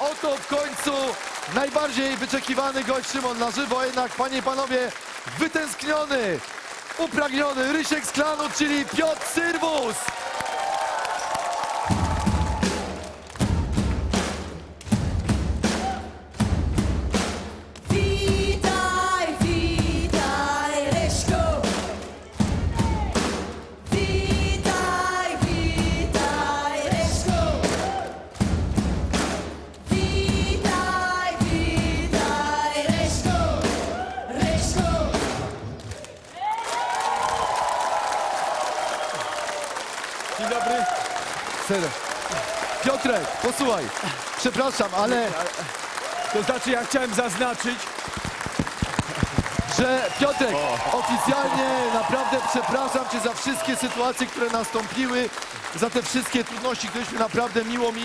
oto w końcu najbardziej wyczekiwany gość Szymon na żywo, jednak panie i panowie, wytęskniony, upragniony Rysiek z klanu, czyli Piotr Syrwus. Dzień dobry. Serio. Piotrek, posłuchaj, przepraszam, ale To znaczy ja chciałem zaznaczyć, że Piotrek, oficjalnie naprawdę przepraszam cię za wszystkie sytuacje, które nastąpiły, za te wszystkie trudności, któreśmy naprawdę miło mi,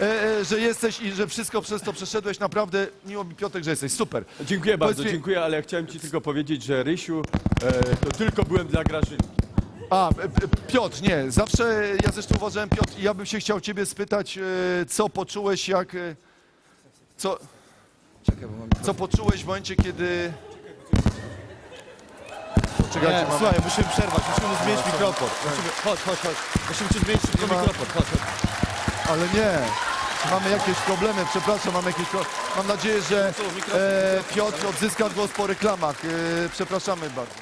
e, e, że jesteś i że wszystko przez to przeszedłeś. Naprawdę miło mi Piotrek, że jesteś. Super. dziękuję bardzo, mi- dziękuję, ale ja chciałem ci tylko powiedzieć, że Rysiu, e, to tylko byłem dla Grażyny. A, Piotr, nie, zawsze ja zresztą uważałem, Piotr, i ja bym się chciał ciebie spytać, e, co poczułeś, jak, e, co, co poczułeś w momencie, kiedy... Poczekajcie, Nie, mam... słuchaj, musimy przerwać, musimy mu zmienić mikrofon. Musimy, chodź, chodź, chodź. Musimy ci zmienić szybko ma- mikrofon, chodź, chodź. Ale nie. Mamy jakieś problemy, przepraszam, mamy jakieś pro... Mam nadzieję, że e, Piotr odzyska głos po reklamach. E, przepraszamy bardzo.